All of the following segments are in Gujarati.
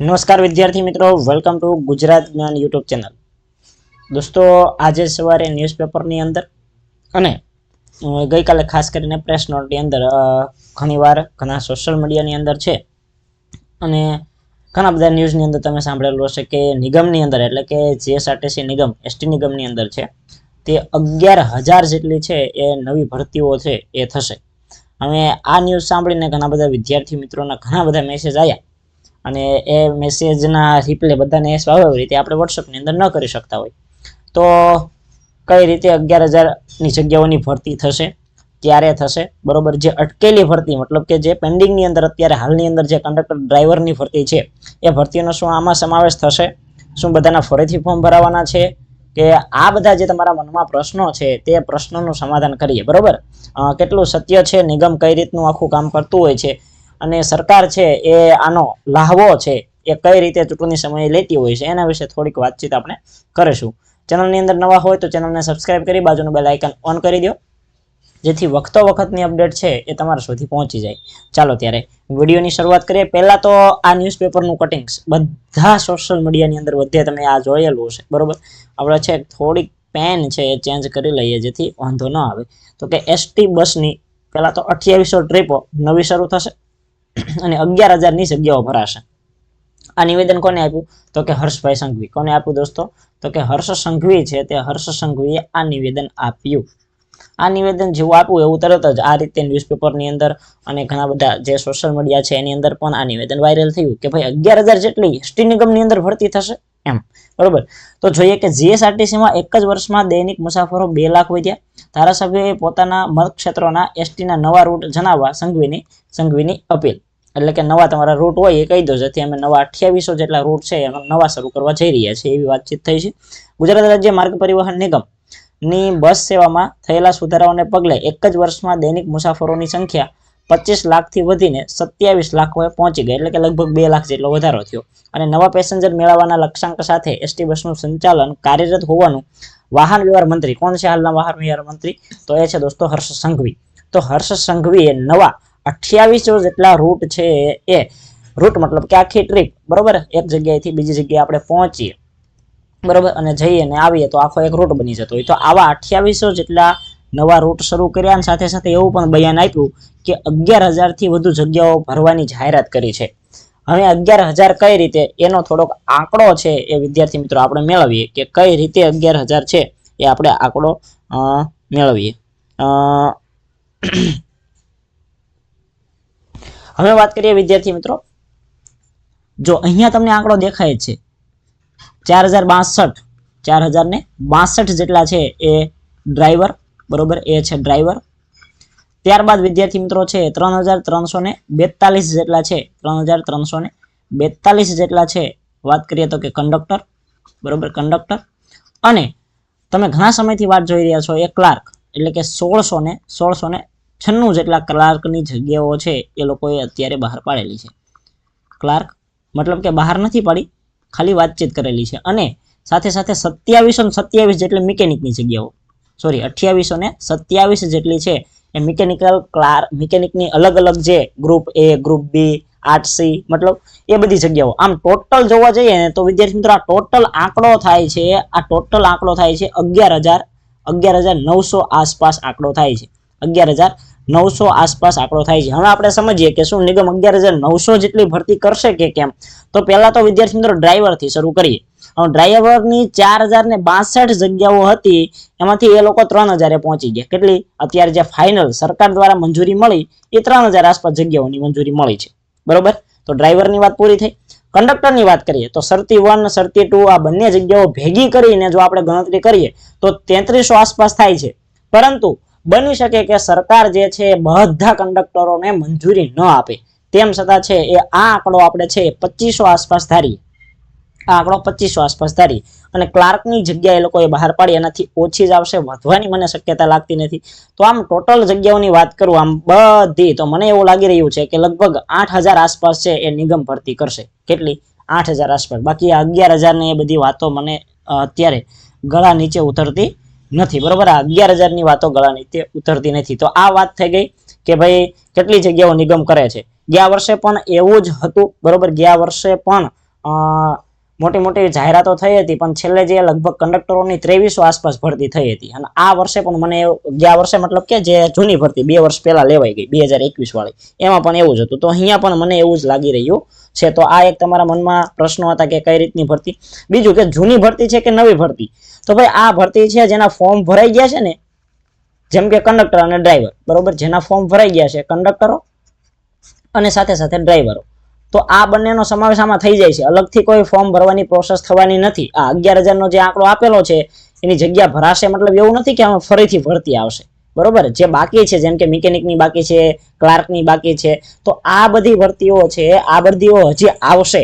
નમસ્કાર વિદ્યાર્થી મિત્રો વેલકમ ટુ ગુજરાત જ્ઞાન યુટ્યુબ ચેનલ દોસ્તો, આજે સવારે ન્યૂઝપેપરની અંદર અને ગઈકાલે ખાસ કરીને પ્રેસ નોટની અંદર ઘણીવાર ઘણા સોશિયલ મીડિયાની અંદર છે. અને ઘણા બધા ન્યૂઝની અંદર તમે સાંભળેલું હશે કે નિગમની અંદર, એટલે કે જીએસઆરટીસી નિગમ એસટી નિગમની અંદર છે. તે અગિયાર હજાર જેટલી છે એ નવી ભરતીઓ છે એ થશે. હવે આ ન્યૂઝ સાંભળીને ઘણા બધા વિદ્યાર્થી મિત્રોના ઘણા બધા મેસેજ આવ્યા અને એ મેસેજના રિપ્લે બધાને સ્વાભાવિક રીતે આપણે વોટ્સઅપની અંદર ન કરી શકતા હોય. તો કઈ રીતે અગિયાર હજારની જગ્યાઓની ભરતી થશે? ક્યારે થશે? બરોબર, જે અટકેલી ભરતી, મતલબ કે જે પેન્ડિંગની અંદર અત્યારે હાલની અંદર જે કંડક્ટર ડ્રાઈવરની ભરતી છે, એ ભરતીનો શું આમાં સમાવેશ થશે? શું બધાના ફરીથી ફોર્મ ભરાવાના છે? કે આ બધા જે તમારા મનમાં પ્રશ્નો છે, તે પ્રશ્નોનું સમાધાન કરીએ, બરોબર? કેટલું સત્ય છે? નિગમ કઈ રીતનું આખું કામ કરતું હોય છે? અને સરકાર છે એ આનો લાહવો છે એ કઈ રીતે ચૂંટણી સમયે લેતી હોય છે એના વિશે થોડીક વાતચીત આપણે કરીશું. ચેનલની અંદર નવા હોય તો ચેનલને સબસ્ક્રાઇબ કરી બાજુનું બેલ આઇકન ઓન કરી દો. જેથી વખતો વખતની અપડેટ છે એ તમારા સુધી પહોંચી જાય. ચાલો ત્યારે વિડીયોની શરૂઆત કરીએ. પહેલાં તો આ ન્યૂઝપેપરનું કટિંગ્સ બધા સોશિયલ મીડિયાની અંદર બધે તમે આ જોયેલું હશે. બરોબર? આપણે છે થોડીક પેન છે એ ચેન્જ કરી લઈએ જેથી વાંધો ન આવે. તો કે એસટી બસની પહેલાં તો અઠ્યાવીસો ટ્રીપો નવી શરૂ થશે. અને અગિયાર હજારની જગ્યાઓ ભરાશે. આ નિવેદન કોને આપ્યું? તો કે હર્ષભાઈ સંઘવી. કોને આપ્યું દોસ્તો? તો કે હર્ષ સંઘવી છે તે હર્ષ સંઘવીએ આ નિવેદન આપ્યું. આ નિવેદન જેવું આપવું એવું તરત જ આ રીતે ન્યૂઝપેપરની અંદર અને ઘણા બધા જે સોશિયલ મીડિયા છે એની અંદર પણ આ નિવેદન વાયરલ થયું કે ભાઈ અગિયાર હજાર જેટલી એસટી નિગમની અંદર ભરતી થશે એમ. બરોબર? તો જોઈએ કે જીએસઆરટીસીમાં એક જ વર્ષમાં દૈનિક મુસાફરો બે લાખ વધ્યા. ધારાસભ્યોએ પોતાના મતક્ષેત્રોના એસટીના નવા રૂટ જણાવવા સંઘવીની સંઘવીની અપીલ. એટલે કે નવા તમારા રૂટ હોય એ કહી દો, જેથી અમે નવા અઠ્યાવીસો જેટલા રૂટ છે એનો નવા શરૂ કરવા જઈ રહ્યા છીએ એવી વાતચીત થઈ છે. ગુજરાત રાજ્ય માર્ગ પરિવહન નિગમની બસ સેવામાં થયેલા સુધારાઓને પગલે એક જ વર્ષમાં દૈનિક મુસાફરોની સંખ્યા પચીસ લાખથી વધીને સત્યાવીસ લાખોએ પહોંચી ગઈ, એટલે કે લગભગ બે લાખ જેટલો વધારો થયો. અને નવા પેસેન્જર મેળવવાના લક્ષ્યાંક સાથે એસટી બસનું સંચાલન કાર્યરત હોવાનું વાહન વ્યવહાર મંત્રી, કોણ છે હાલના વાહન વ્યવહાર મંત્રી? તો એ છે દોસ્તો હર્ષ સંઘવી. તો હર્ષ સંઘવીએ નવા અઠ્યાવીસો જેટલા રૂટ છે એ. રૂટ મતલબ કે આખી ટ્રીપ બરોબર? એક જગ્યાએથી બીજી જગ્યાએ આપણે પહોંચીએ. બરોબર? અને જઈએ ને આવીએ તો આખો એક રૂટ બની જતો હોય. તો આવા અઠ્યાવીસો જેટલા નવા રૂટ શરૂ કર્યા અને સાથે સાથે એવું પણ બયાન આપ્યું કે અગિયાર હજારથી વધુ જગ્યાઓ ભરવાની જાહેરાત કરી છે. હવે અગિયાર હજાર કઈ રીતે? એનો થોડોક આંકડો છે એ વિદ્યાર્થી મિત્રો આપણે મેળવીએ કે કઈ રીતે અગિયાર હજાર છે એ આપણે આંકડો મેળવીએ. હવે વાત કરીએ વિદ્યાર્થી મિત્રો. જો અહીંયા તમને આંકડો દેખાય છે ચાર હજાર બાસઠ ચાર હજાર ને જેટલા છે એ ડ્રાઈવર બરોબર? એ છે ડ્રાઈવર ત્યારબાદ વિદ્યાર્થી મિત્રો છે ત્રણ હજાર ત્રણસો ને બેતાલીસ જેટલા છે ત્રણ હજાર ત્રણસો બેતાલીસ જેટલા છે. વાત કરીએ તો કે કંડક્ટર બરોબર? કંડક્ટર અને તમે ઘણા સમયથી વાત જોઈ રહ્યા છો, એ ક્લાર્ક એટલે કે સોળસો ને સોળસો ને છન્નું જેટલા ક્લાર્કની જગ્યાઓ છે એ લોકોએ અત્યારે બહાર પાડેલી છે. ક્લાર્ક મતલબ કે બહાર નથી પાડી, ખાલી વાતચીત કરેલી છે અને સાથે સાથે સત્યાવીસો ને સત્યાવીસ જેટલી મિકેનિકની જગ્યાઓ સોરી અઠ્યાવીસો ને સત્યાવીસ જેટલી છે એ મિકેનિકલ ક્લાર, મિકેનિકની અલગ અલગ જે group A group B art C મતલબ એ બધી જગ્યાઓ. આમ ટોટલ જોવા જઈએ ને તો વિદ્યાર્થી મિત્રો આ ટોટલ આંકડો થાય છે, આ ટોટલ આંકડો થાય છે અગિયાર હજાર અગિયાર હજાર નવસો આસપાસ આંકડો થાય છે. અગિયાર હજાર નવસો આસપાસ આંકડો થાય છે. હવે આપણે સમજીએ કે શું નિગમ અગિયાર હજાર નવસો જેટલી ભરતી કરશે કે કેમ? તો પહેલા તો વિદ્યાર્થી મિત્રો ડ્રાઈવરથી શરૂ કરીએ. ડ્રાઈવરની ચાર હજાર ને બાસઠ જગ્યાઓ હતી, એમાંથી એ લોકો ત્રણ હજારે પહોંચી ગયા. કેટલી? અત્યારે જે ફાઇનલ સરકાર દ્વારા મંજૂરી મળી, એ ત્રણ હજાર આસપાસ જગ્યાઓની મંજૂરી મળી છે. બરોબર? તો ડ્રાઈવરની વાત પૂરી થઈ. કંડક્ટરની વાત કરીએ, તો સરતી વન સરતી ટુ આ બંને જગ્યાઓ ભેગી કરીને જો આપણે ગણતરી કરીએ, તો તેત્રીસો આસપાસ થાય છે. પરંતુ બની શકે કે સરકાર જે છે બધા કંડક્ટરોને મંજૂરી ન આપે. તેમ છતાં છે એ આ આંકડો આપણે છે પચીસો આસપાસ ધારીએ. આ આંકડો પચીસો આસપાસ ધારી અને ક્લાર્કની જગ્યા એ લોકોએ બહાર પાડી, એનાથી ઓછી જ આવશે, વધવાની મને શક્યતા લાગતી નથી. તો આમ ટોટલ જગ્યાઓની વાત કરું, આમ બધી, તો મને એવું લાગી રહ્યું છે કે લગભગ આઠ આસપાસ છે એ નિગમ ભરતી કરશે. કેટલી? આઠ આસપાસ. બાકી અગિયાર હજારની એ બધી વાતો મને અત્યારે ગળા નીચે ઉતરતી નથી, બરોબર? આ અગિયાર હજારની વાતો ગળાની તે ઉતરતી નથી. તો આ વાત થઈ ગઈ કે ભાઈ, કેટલી જગ્યાઓ નિગમ કરે છે? ગયા વર્ષે પણ એવું જ હતું, બરોબર? ગયા વર્ષે પણ મોટી મોટી જાહેરાતો થઈ હતી, પણ છેલ્લે જે લગભગ કંડક્ટરોની ત્રેવીસો આસપાસ ભરતી થઈ હતી. અને આ વર્ષે પણ મને ગયા વર્ષે મતલબ કે જે જૂની ભરતી, બે વર્ષ પહેલા લેવાઈ ગઈ, બે હજાર એકવીસ વાળી. એમાં પણ એવું જ હતું. તો અહીંયા પણ મને એવું જ લાગી રહ્યું છે. તો આ એક તમારા મનમાં પ્રશ્નો હતા કે કઈ રીતની ભરતી? બીજું કે જૂની ભરતી છે કે નવી ભરતી? તો ભાઈ આ ભરતી છે જેના ફોર્મ ભરાઈ ગયા છે ને, જેમ કે કંડક્ટર અને ડ્રાઈવર, બરોબર? જેના ફોર્મ ભરાઈ ગયા છે કંડક્ટરો અને સાથે સાથે ડ્રાઈવરો. તો આ બંનેનો સમાવેશ આમાં થઈ જાય છે. અલગથી કોઈ ફોર્મ ભરવાની પ્રોસેસ થવાની નથી. આ અગિયાર હજારનો જે આંકડો આપેલો છે, એની જગ્યા ભરાશે, મતલબ એવું નથી કે આમાં ફરીથી ભરતી આવશે. બરોબર? જે બાકી છે, જેમ કે મિકેનિકની બાકી છે, ક્લાર્કની બાકી છે, તો આ બધી ભરતીઓ છે, આ ભરતીઓ હજી આવશે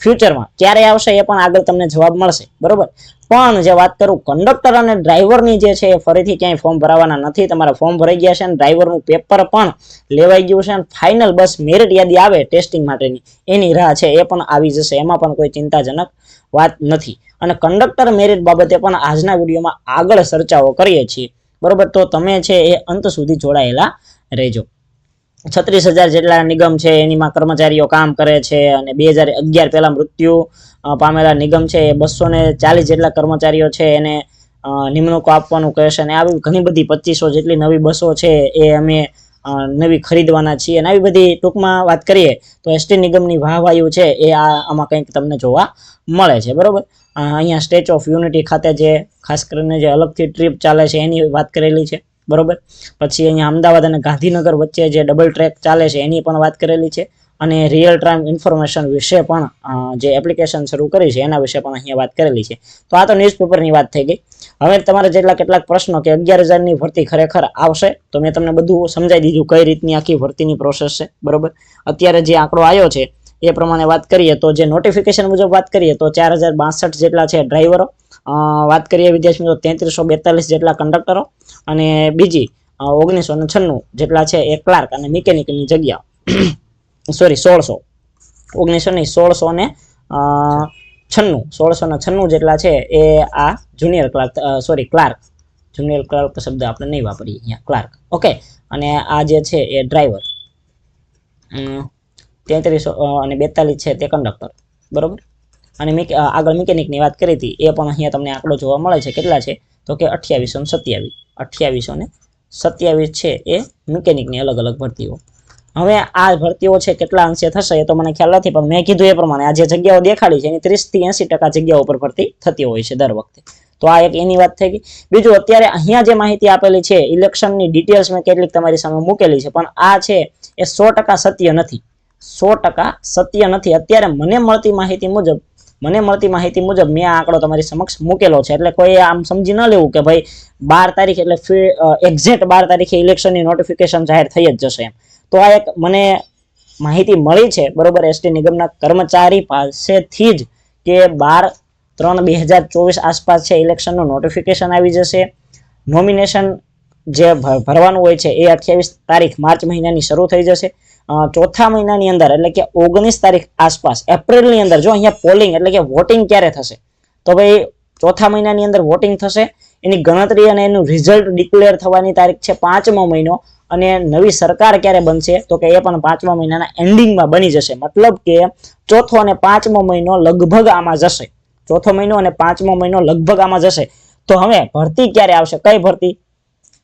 ફ્યુચરમાં. ક્યારે આવશે એ પણ આગળ તમને જવાબ મળશે. બરોબર? પણ જે વાત કરું, કંડક્ટર અને ડ્રાઈવરની જે છે, એ ફરીથી ક્યાંય ફોર્મ ભરાવાના નથી. તમારા ફોર્મ ભરાઈ ગયા છે અને ડ્રાઈવરનું પેપર પણ લેવાઈ ગયું છે અને ફાઇનલ બસ મેરિટ યાદી આવે ટેસ્ટિંગ માટેની. એની રાહ છે, એ પણ આવી જશે. એમાં પણ કોઈ ચિંતાજનક વાત નથી. અને કંડક્ટર મેરિટ બાબતે પણ આજના વિડીયોમાં આગળ ચર્ચાઓ કરીએ છીએ. બરોબર? તો તમે છે એ અંત સુધી જોડાયેલા રહેજો. છત્રીસ હજાર જેટલા નિગમ છે, એનીમાં કર્મચારીઓ કામ કરે છે અને બે હજાર અગિયાર પહેલા મૃત્યુ પામેલા નિગમ છે, એ બસો ને ચાલીસ જેટલા કર્મચારીઓ છે, એને નિમણૂકો આપવાનું કહે છે અને આવી ઘણી બધી પચીસો જેટલી નવી બસો છે, એ અમે નવી ખરીદવાના છીએ. અને આવી બધી ટૂંકમાં વાત કરીએ તો એસટી નિગમની વાહવાયુ છે, એ આ આમાં કંઈક તમને જોવા મળે છે. બરોબર? અહીંયા સ્ટેચ્યુ ઓફ યુનિટી ખાતે જે, ખાસ કરીને જે અલગથી ટ્રીપ ચાલે છે એની વાત કરેલી છે, બરોબર? પછી અહીંયા અમદાવાદ અને ગાંધીનગર વચ્ચે જે ડબલ ટ્રેક ચાલે છે એની પણ વાત કરેલી છે, અને રિયલ ટાઈમ ઇન્ફોર્મેશન વિશે પણ જે એપ્લિકેશન શરૂ કરી છે એના વિશે પણ અહીંયા વાત કરેલી છે. તો આ તો ન્યૂઝપેપરની વાત થઈ ગઈ. હવે તમારે જેટલા કેટલાક પ્રશ્નો કે અગિયાર હજારની ભરતી ખરેખર આવશે, તો મેં તમને બધું સમજાઈ દીધું કઈ રીતની આખી ભરતીની પ્રોસેસ છે, બરોબર? અત્યારે જે આંકડો આવ્યો છે એ પ્રમાણે વાત કરીએ તો જે નોટિફિકેશન મુજબ વાત કરીએ તો ચાર હજાર બાસઠ જેટલા છે ડ્રાઈવરો વાત કરીએ વિદ્યાર્થી મિત્રો તેત્રીસો બેતાલીસ જેટલા કંડક્ટરો અને બીજી ઓગણીસો ને છન્નું જેટલા છે એ ક્લાર્ક અને મિકેનિકની જગ્યા સોરી સોળસો. ઓગણીસો નહીં સોળસો ને છન્નું, સોળસો ને છન્નું જેટલા છે એ આ junior clerk sorry clerk junior clerk શબ્દ આપણે નહીં વાપરીએ, અહીંયા ક્લાર્ક ઓકે અને આ જે છે એ ડ્રાઈવર તેત્રીસો અને બેતાલીસ છે તે કંડક્ટર બરોબર? અને આગળ મિકેનિકની વાત કરી હતી, એ પણ અહીંયા તમને આંકડો જોવા મળે છે કેટલા છે? તો કે અઠ્યાવીસો ને સત્યાવીસ. અઠ્યાવીસો ને સત્યાવીસ છે એ મિકેનિકની અલગ અલગ ભરતીઓ. હવે આ ભરતીઓ છે કેટલા અંશે થશે એ તો મને ખ્યાલ નથી, પણ મેં કીધું એ પ્રમાણે આ જે જગ્યાઓ દેખાડી છે એની ત્રીસથી એંસી ટકા જગ્યાઓ પર ભરતી થતી હોય છે દર વખતે. તો આ એક એની વાત થઈ ગઈ. બીજું અત્યારે અહીંયા જે માહિતી આપેલી છે ઇલેક્શનની ડિટેલ્સ મેં કેટલીક તમારી સામે મૂકેલી છે, પણ આ છે એ સો ટકા સત્ય નથી. સો ટકા સત્ય નથી. અત્યારે મને મળતી માહિતી મુજબ, મને મળતી માહિતી મુજબ મેં આ આંકડો તમારી સમક્ષ મૂકેલો છે. એટલે કોઈ આમ સમજી ન લેવું કે ભાઈ બાર તારીખ એટલે એક્ઝેક્ટ બાર તારીખે ઇલેક્શનની નોટિફિકેશન જાહેર થઈ જ જશે એમ. તો આ એક મને માહિતી મળી છે, બરોબર એસટી નિગમના કર્મચારી પાસેથી જ કે બાર ત્રણ બે હજાર ચોવીસ આસપાસ છે ઇલેક્શનનું નોટિફિકેશન આવી જશે. નોમિનેશન જે ભરવાનું હોય છે એ અઠ્યાવીસ તારીખ માર્ચ મહિનાની શરૂ થઈ જશે. ચોથા મહિનાની અંદર, એટલે કે ઓગણીસ તારીખ આસપાસ, એપ્રિલની અંદર, જો અહીંયા પોલિંગ એટલે કે વોટિંગ ક્યારે થશે? તો ભાઈ, ચોથા મહિનાની અંદર વોટિંગ થશે, એની ગણતરી અને એનું રિઝલ્ટ ડિક્લેર થવાની તારીખ છે પાંચમો મહિનો, અને નવી સરકાર ક્યારે બનશે? તો કે એ પણ પાંચમા મહિનાના એન્ડિંગમાં બની જશે. મતલબ કે ચોથો અને પાંચમો મહિનો લગભગ આમાં જશે. ચોથો મહિનો અને પાંચમો મહિનો લગભગ આમાં જશે. તો હવે ભરતી ક્યારે આવશે? કઈ ભરતી?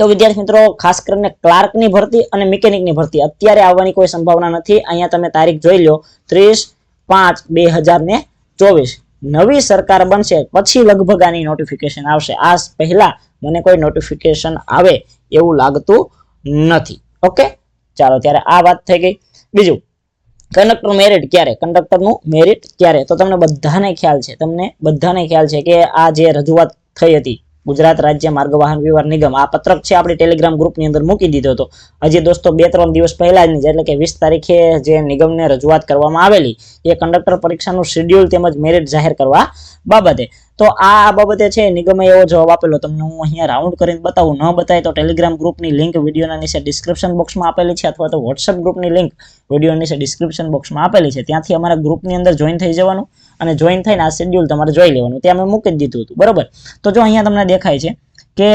તો વિદ્યાર્થી મિત્રો, ખાસ કરીને ક્લાર્કની ભરતી અને મિકેનિકની ભરતી. અત્યારે આવવાની કોઈ સંભાવના નથી. અહીંયા તમે તારીખ જોઈ લો. ત્રીસ પાંચ બે હજાર ને ચોવીસ. નવી સરકાર બનશે, પછી લગભગ આની નોટિફિકેશન આવશે. આ પહેલા મને કોઈ નોટિફિકેશન આવે એવું લાગતું નથી. ઓકે ચાલો, ત્યારે આ વાત થઈ ગઈ. બીજું કંડક્ટર મેરિટ ક્યારે? કંડક્ટરનું મેરિટ ક્યારે? તો તમને બધાને ખ્યાલ છે. તમને બધાને ખ્યાલ છે કે આ જે રજૂઆત થઈ હતી ગુજરાત રાજ્ય માર્ગ વાહન વ્યવહાર નિગમ આ પત્રક છે આપણે ટેલિગ્રામ ગ્રુપની અંદર મૂકી દીધો હતો. હજી દોસ્તો બે ત્રણ દિવસ પહેલા જ એટલે કે વીસ તારીખે જે નિગમને રજૂઆત કરવામાં આવેલી, એ કંડક્ટર પરીક્ષાનું શેડ્યુલ તેમજ મેરિટ જાહેર કરવા બાબતે. તો આ બાબતે છે નિગમે એવો જવાબ આપેલો, તમને હું અહીંયા રાઉન્ડ કરીને બતાવું. ન બતાય તો ટેલિગ્રામ ગ્રુપની લિંક વિડીયોના નીચે ડિસ્ક્રિપ્શન બોક્સમાં આપેલી છે અથવા તો વોટ્સઅપ ગ્રુપની લિંક વીડિયો નીચે ડિસ્ક્રિપ્શન બોક્સમાં આપેલી છે. ત્યાંથી અમારા ગ્રુપની અંદર જોઈન થઈ જવાનું. અને જોઈન થઈને આ શેડ્યુલ તમારે જોઈ લેવાનું. તે અમે મૂકી દીધું હતું. બરોબર? તો જો અહીંયા તમને દેખાય છે કે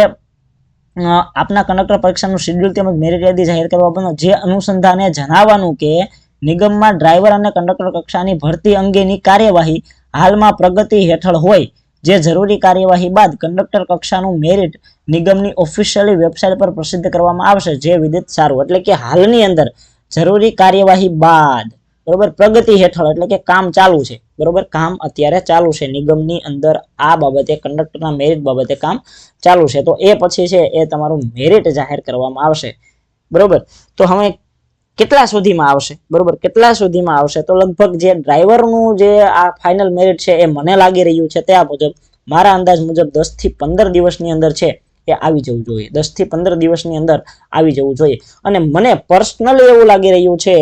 આપના કંડક્ટર પરીક્ષાનું શેડ્યુલ તેમજ મેરિટ યાદી જાહેર કરવા બાબતનો જે અનુસંધાને જણાવવાનું કે, નિગમમાં ડ્રાઈવર અને કંડક્ટર કક્ષાની ભરતી અંગેની કાર્યવાહી હાલમાં પ્રગતિ હેઠળ હોય, જે જરૂરી કાર્યવાહી બાદ કંડક્ટર કક્ષાનું મેરિટ નિગમની ઓફિશિયલી વેબસાઇટ પર પ્રસિદ્ધ કરવામાં આવશે. જે વિદિત સારું. એટલે કે હાલની અંદર જરૂરી કાર્યવાહી બાદ બરોબર? પ્રગતિ હેઠળ, એટલે કે કામ ચાલુ છે. બરોબર? કામ અત્યારે ચાલુ છે. નિગમની અંદર આ બાબતે, કંડક્ટરના મેરિટ બાબતે કામ ચાલુ છે. તો એ પછી છે, એ તમારું મેરિટ જાહેર કરવામાં આવશે. બરોબર? તો હવે કેટલા સુધીમાં આવશે? બરોબર? કેટલા સુધીમાં આવશે? તો લગભગ જે ડ્રાઈવરનું જે આ ફાઇનલ મેરિટ છે, એ મને લાગી રહ્યું છે ત્યાં મુજબ, મારા અંદાજ મુજબ દસથી પંદર દિવસની અંદર છે, એ આવી જવું જોઈએ. દસથી પંદર દિવસની અંદર આવી જવું જોઈએ. અને મને પર્સનલી એવું લાગી રહ્યું છે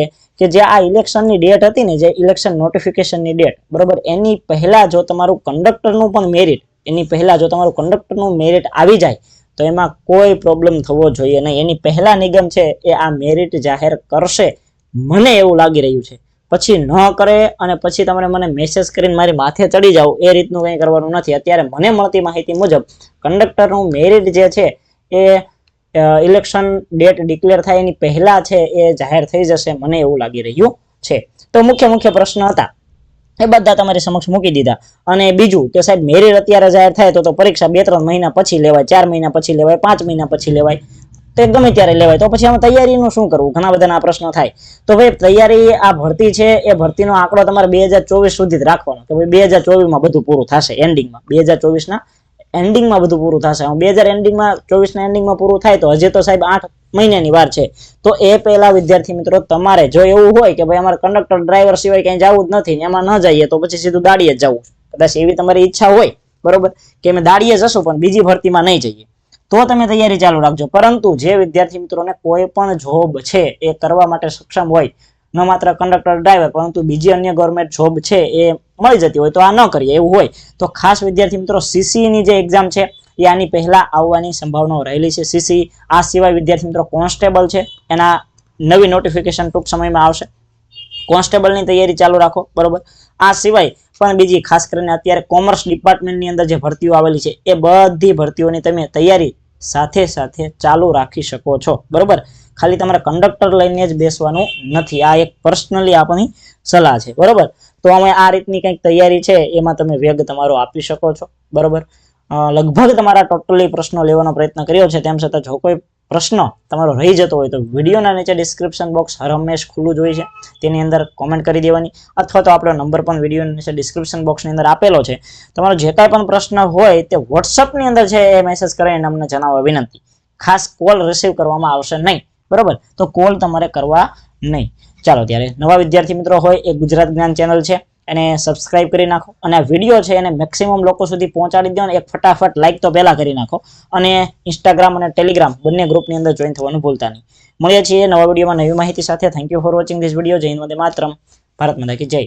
કે જે આ ઇલેક્શનની ડેટ હતી ને, જે ઇલેક્શન નોટિફિકેશનની ડેટ બરોબર? એની પહેલાં જો તમારું કંડક્ટરનું પણ મેરિટ એની પહેલાં જો તમારું કંડક્ટરનું મેરિટ આવી જાય, તો એમાં કોઈ પ્રોબ્લેમ થવો જોઈએ નહીં. એની પહેલાં નિગમ છે એ આ મેરિટ જાહેર કરશે. મને એવું લાગી રહ્યું છે. પછી ન કરે અને પછી તમારે મને મેસેજ કરીને મારી માથે ચડી જાવ એ રીતનું કંઈ કરવાનું નથી. અત્યારે મને મળતી માહિતી મુજબ કંડક્ટરનું મેરિટ જે છે એ ઇલેક્શન ડેટ ડિક્લેર થાય એની પહેલા છે એ જાહેર થઈ જશે, મને એવું લાગી રહ્યું છે. તો મુખ્ય મુખ્ય પ્રશ્ન હતા. એ બધા તમારી સમક્ષ મૂકી દીધા. અને બીજું કે સાહેબ, મેરિટ અત્યારે જાહેર થાય તો તો પરીક્ષા બે ત્રણ મહિના પછી લેવાય, ચાર મહિના પછી લેવાય, પાંચ મહિના પછી લેવાય. તે ગમે ત્યારે લેવાય. તો પછી આમાં તૈયારીનું શું કરવું? ઘણા બધાના પ્રશ્નો થાય. તો ભાઈ, તૈયારી આ ભરતી છે, એ ભરતીનો આંકડો તમારે બે હજાર ચોવીસ સુધી જ રાખવાનો. કે ભાઈ, બે હજાર ચોવીસમાં બધું પૂરું થશે એન્ડિંગમાં બે હજાર ચોવીસના એન્ડિંગમાં બધું પૂરું થશે. બે હજાર એન્ડિંગમાં ચોવીસના એન્ડિંગમાં પૂરું થાય તો હજી તો સાહેબ આઠ મહિનાની વાર છે. તો એ પહેલા વિદ્યાર્થી મિત્રો તમારે જો એવું હોય કે ભાઈ અમારે કંડક્ટર ડ્રાઈવર સિવાય ક્યાંય જવું જ નથી એમાં ન જઈએ તો પછી સીધું દાડીએ જ જવું. કદાચ એવી તમારી ઈચ્છા હોય, બરોબર, કે અમે દાડીએ જશું પણ બીજી ભરતીમાં નહીં જઈએ. તો તમે તૈયારી ચાલુ રાખજો. પરંતુ જે વિદ્યાર્થી મિત્રોને કોઈ પણ જોબ છે એ કરવા માટે સક્ષમ હોય, ન માત્ર કંડક્ટર ડ્રાઈવર પરંતુ બીજી અન્ય ગવર્મેન્ટ જોબ છે એ મળી જતી હોય તો આ ન કરીએ, એવું હોય. તો ખાસ વિદ્યાર્થી મિત્રો સીસીની જે એક્ઝામ છે, એ આની પહેલા આવવાની સંભાવનાઓ રહેલી છે. સીસી આ સિવાય વિદ્યાર્થી મિત્રો કોન્સ્ટેબલ છે, એના નવી નોટિફિકેશન ટૂંક સમયમાં આવશે. કોન્સ્ટેબલની તૈયારી ચાલુ રાખો, બરોબર? આ સિવાય પણ બીજી ખાસ કરીને અત્યારે કોમર્સ ડિપાર્ટમેન્ટની અંદર જે ભરતીઓ આવેલી છે, એ બધી ભરતીઓની તમે તૈયારી સાથે સાથે ચાલુ રાખી શકો છો, બરોબર? ખાલી તમારે કંડક્ટર લઈને જ બેસવાનું નથી. આ એક પર્સનલી આપણી સલાહ છે, બરોબર? તો અમે આ રીતની કંઈક તૈયારી છે, એમાં તમે વેગ તમારો આપી શકો છો. બરોબર? લગભગ તમારા ટોટલી પ્રશ્નો લેવાનો પ્રયત્ન કર્યો છે, તેમ છતાં જો કોઈ પ્રશ્ન તમારો રહી જતો હોય તો વિડીયોના નીચે ડિસ્ક્રિપ્શન બોક્સ હર હંમેશ ખુલ્લું જ હોય છે. તેની અંદર કોમેન્ટ કરી દેવાની. અથવા તો આપણો નંબર પણ વિડીયોની નીચે ડિસ્ક્રિપ્શન બોક્સની અંદર આપેલો છે. તમારો જે કાંઈ પણ પ્રશ્ન હોય તે વોટ્સઅપની અંદર છે એ મેસેજ કરીને અમને જણાવવા વિનંતી. ખાસ કોલ રિસીવ કરવામાં આવશે નહીં. બરોબર? તો કોલ તમારે કરવા નહીં. ચાલો, ત્યારે નવા વિદ્યાર્થી મિત્રો હોય એ ગુજરાત જ્ઞાન ચેનલ છે એને સબસ્ક્રાઇબ કરી નાખો અને આ વીડિયો છે એને મેક્સિમમ લોકો સુધી પહોંચાડી દો ને એક ફટાફટ લાઇક તો પહેલા કરી નાખો અને ઇન્સ્ટાગ્રામ અને ટેલિગ્રામ બંને ગ્રુપની અંદર જોઈન થવાનું ભૂલતા નહીં. મળીએ છીએ નવા વિડીયોમાં નવી માહિતી સાથે. Thank you for watching this video Jai Hind, Vande માતરમ. ભારત માતા કી જય.